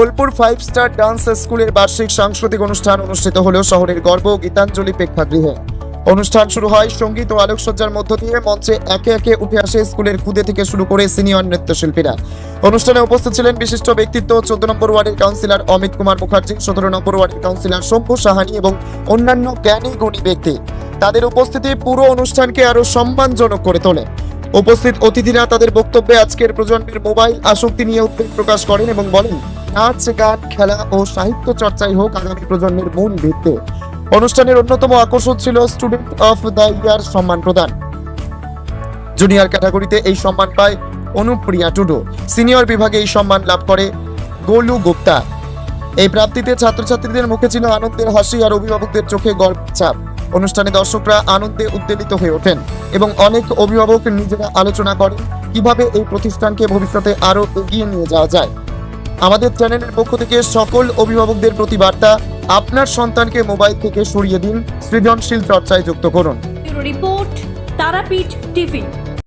Bolpur five star dance স্কুলের বার্ষিক সাংস্কৃতিক অনুষ্ঠান অনুষ্ঠিত হলো শহরের গর্ব গীতাঞ্জলি প্রেক্ষাগৃহে। অনুষ্ঠান শুরু হয় সংগীত ও আলোকসজ্জার মধ্য দিয়ে মঞ্চে একে একে উঠে আসে স্কুলের খুদে থেকে শুরু করে সিনিয়র নৃত্যশিল্পীরা। অনুষ্ঠানে উপস্থিত ছিলেন বিশিষ্ট ব্যক্তিত্ব চোদ্দ নম্বর ওয়ার্ডের কাউন্সিলর অমিত কুমার মুখার্জি, সতেরো নম্বর ওয়ার্ডের কাউন্সিলর শম্ভু সাহানি এবং অন্যান্য জ্ঞানী, গুণী ব্যক্তি। তাদের উপস্থিতি পুরো অনুষ্ঠানকে আরও সম্মানজনক করে তোলে। উপস্থিত অতিথিরা তাদের বক্তব্যে আজকের প্রজন্মের মোবাইল আসক্তি নিয়ে উদ্বেগ প্রকাশ করেন এবং বলেন নাচ, গান, খেলা ও সাহিত্য চর্চাই হোক আগামী প্রজন্মের মূল ভিত্তি। অনুষ্ঠানের অন্যতম আকর্ষণ ছিল স্টুডেন্ট অফ দ্য ইয়ার সম্মান প্রদান। জুনিয়র ক্যাটাগরিতে এই সম্মান পায় অনুপ্রিয়া টুডু। সিনিয়র বিভাগে এই সম্মান লাভ করে গোলু গুপ্তা। এই প্রাপ্তিতে ছাত্রছাত্রীদের মুখে ছিল আনন্দের হাসি আর অভিভাবকদের চোখে গর্বের ছাপ। অনুষ্ঠানে দর্শকরা আনন্দে উদ্বেলিত হয়ে ওঠেন এবং অনেক অভিভাবক নিজেরা আলোচনা করেন কীভাবে এই প্রতিষ্ঠানকে ভবিষ্যতে আরও এগিয়ে নিয়ে যাওয়া যায়। আমাদের চ্যানেলের পক্ষ থেকে সকল অভিভাবকদের প্রতি বার্তা আপনার সন্তানকে মোবাইল থেকে সরিয়ে দিন। সৃজনশীল চর্চায় যুক্ত করুন। Report, Tarapith TV.